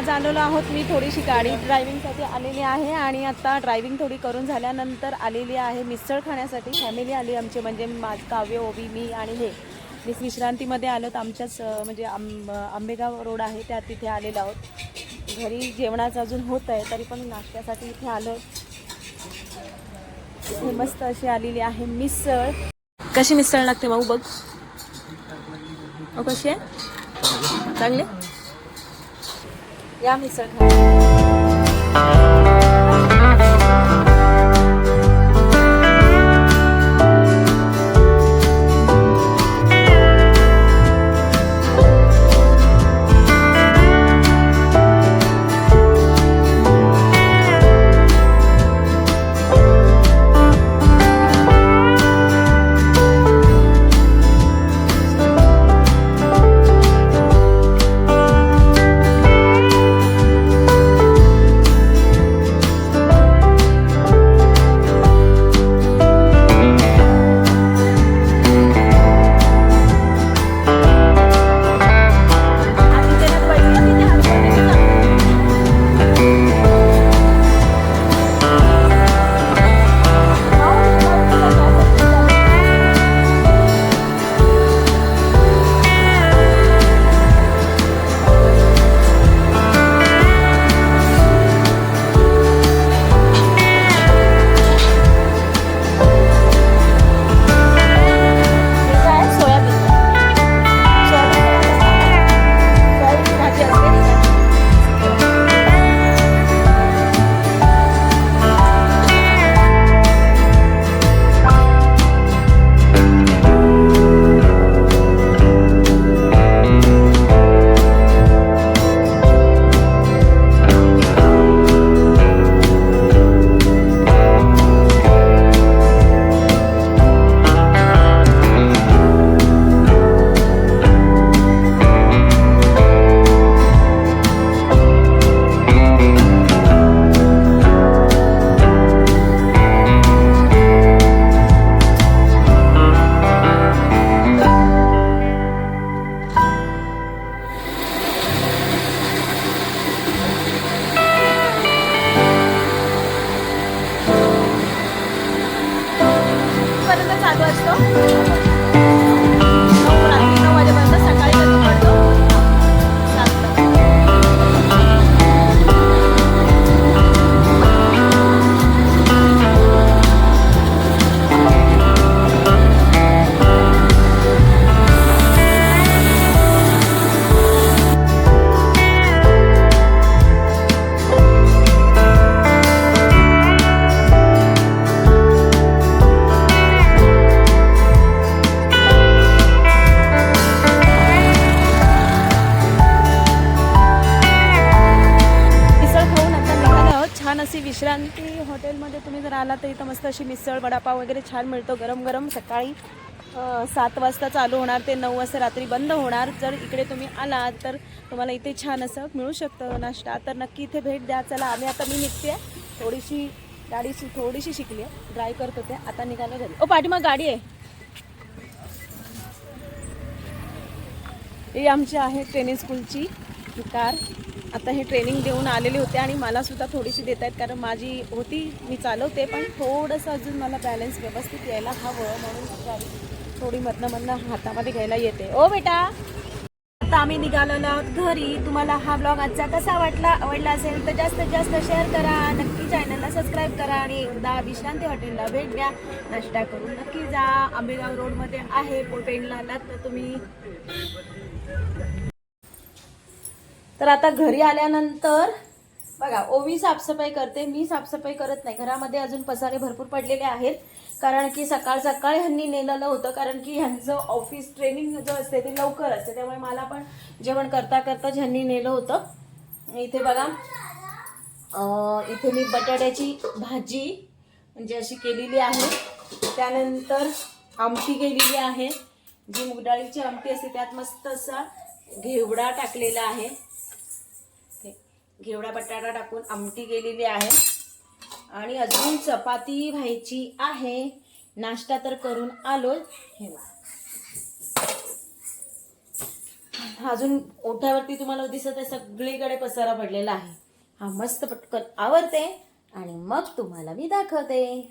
आज आलेलो आहोत मी थोडीशी गाडी ड्रायव्हिंगसाठी आलेली आहे आणि आता ड्रायव्हिंग थोडी करून झाल्यानंतर आलेली आहे मिसळ खाण्यासाठी. फॅमिली आली आमची म्हणजे माझ काव्य ओबी मी आणि हे. मी विश्रांतीमध्ये आलो तर आमच्याच म्हणजे आंब आंबेगाव रोड आहे त्या तिथे आलेलो आहोत. घरी जेवणाचं अजून होत आहे तरी पण नाश्त्यासाठी इथे आलो मस्त अशी आलेली आहे मिसळ. कशी मिसळ लागते भाऊ बघ. कशी आहे? चांगली? या मिसळ पर्यंत चालू असतो विश्रांती हॉटेलमध्ये तुम्ही जर आला तर इथं मस्त अशी मिसळ वडापाव वगैरे छान मिळतो. गरम गरम सकाळी सात वाजता चालू होणार ते नऊ वाजता रात्री बंद होणार. जर इकडे तुम्ही आलात तर तुम्हाला इथे छान असं मिळू शकतं नाश्ता. तर नक्की इथे भेट द्या. चला आम्ही आता मी निघते. थोडीशी गाडीची थोडीशी शिकली आहे. ड्राय करत होते. आता निघालं घरी. ओ पाठीमाग गाडी आहे. ही आमची आहे ट्रेनिंग स्कूलची. कार आता हे ट्रेनिंग देऊन आलेले होते आणि मलासुद्धा थोडीशी देत आहेत कारण माझी होती मी चालवते पण थोडंसं अजून मला बॅलन्स व्यवस्थित यायला हवं म्हणून थोडी मधनं मधनं हातामध्ये घ्यायला येते. ओ बेटा! आता आम्ही निघालेलो आहोत घरी. तुम्हाला हा ब्लॉग आजचा कसा वाटला आवडला असेल तर जास्तीत जास्त शेअर करा. नक्की चॅनलला सबस्क्राईब करा आणि एकदा विश्रांती हॉटेलला भेट द्या. नाश्ता करून नक्की जा. आंबेगाव रोडमध्ये आहे पेणला आलात तर तुम्ही तर आता घरी आल्यानंतर बघा ओवी साफसफाई करते मी साफसफाई करत नाही. घरामध्ये अजून पसारे भरपूर पडलेले आहेत. कारण की सकाळ सकाळी ह्यांनी नेलेलं होतं कारण की ह्यांचं ऑफिस ट्रेनिंग जो असते ते लवकर असते. त्यामुळे मला पण जेवण करता करताच ह्यांनी नेलं होतं. इथे बघा इथे मी बटाट्याची भाजी म्हणजे अशी केलेली आहे. त्यानंतर आमटी केलेली आहे. जी मुगडाळीची आमटी असते त्यात मस्त असा घेवडा टाकलेला आहे. घेवडा बटाटा टाकून आमटी केलेली आहे. आणि अजून चपाती व्हायची आहे. नाश्ता तर करून आलो हे अजून ओठ्यावरती तुम्हाला दिसत आहे सगळीकडे पसारा पडलेला आहे. हा मस्त पटकन आवडते आणि मग तुम्हाला मी दाखवते.